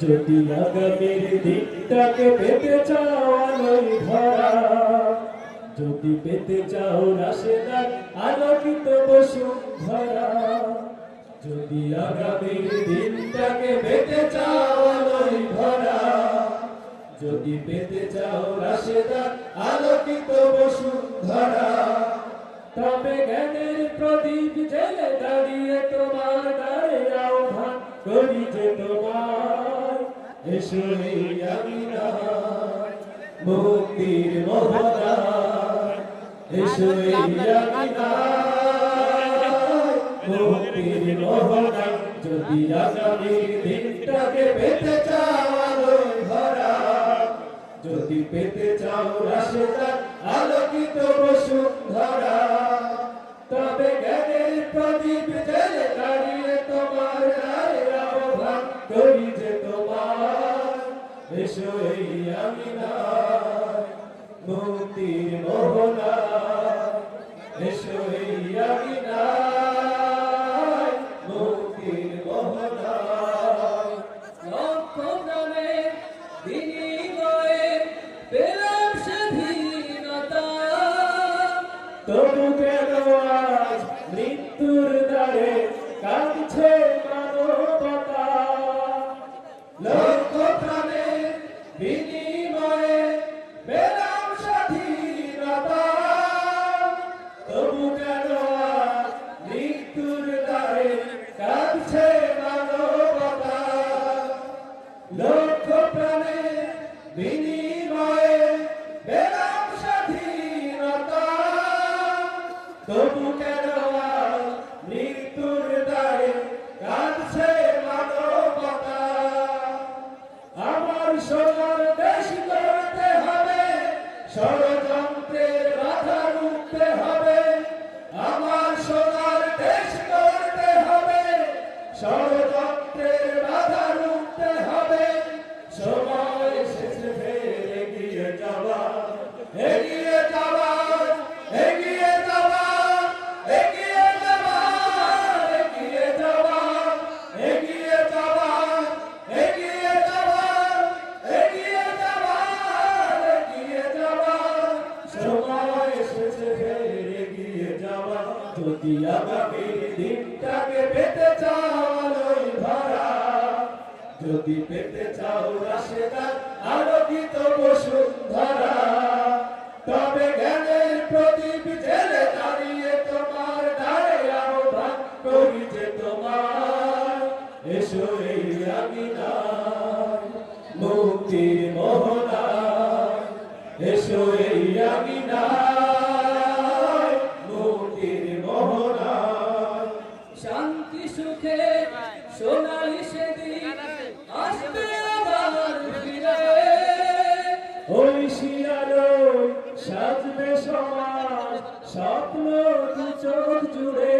যদি আগামীর দিনটাকে পেতে চাও আলোয় ভরা, যদি পেতে চাও রাশেদার আলোকিত বসুন্ধরা যদি আগামীর দিনটাকে পেতে চাও আলোয় ভরা, যদি পেতে চাও রাশেদার আলোকিত বসুন্ধরা তবে জ্ঞানের প্রদীপ জেলে দাঁড়িয়ে তোমার দ্বারে আহ্বান করি যে তোমার এসো এই আমিনার মুক্তির মোহনার এসো এই আমিনার মুক্তির মোহনার যদি আগামীর দিনটাকে পেতে চাও আলোয় ভরা যদি পেতে চাও রাশেদার আলোকিত বসুন্ধরা, তবে জ্ঞানের প্রদীপ করি যে তোমার বিষয় আমি মুক্তির মোহনা বিষয় আমি না Beni এসেছে যাওয়া যদি পেতে চাও রাশেদার আলোকিত বসুন্ধরা তবে জ্ঞানের প্রদীপ জেলে দাঁড়িয়ে তোমার তোমার এসো এই মোহনার এসো এই আমিনার স্বপ্ন দু চোখ জুড়ে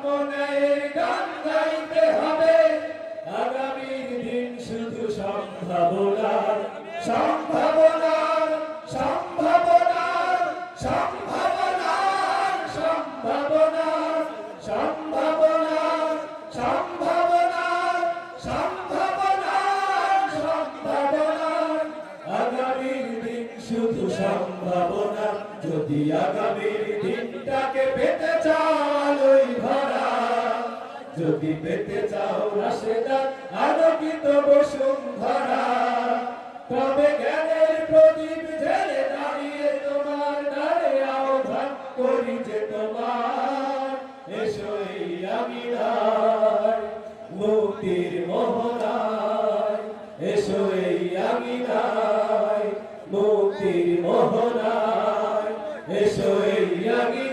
সামনে গান গাইতে হবে। আগামীর দিন শুধু আগামীর দিন শুধু সম্ভাবনা যদি আগামীর দিনটাকে পেতে চাও আলোয় ভরা যদি পেতে চাও রাশেদার আলোকিত বসুন্ধরা, তবে জ্ঞানের প্রদীপ জেলে দাঁড়িয়ে তোমার দাঁড়ে আহ্বান করি যে তোমার, এসো আমি মুক্তির মোহনায়, এসো এই আমি মুক্তির মোহনায়, এসো এই আমি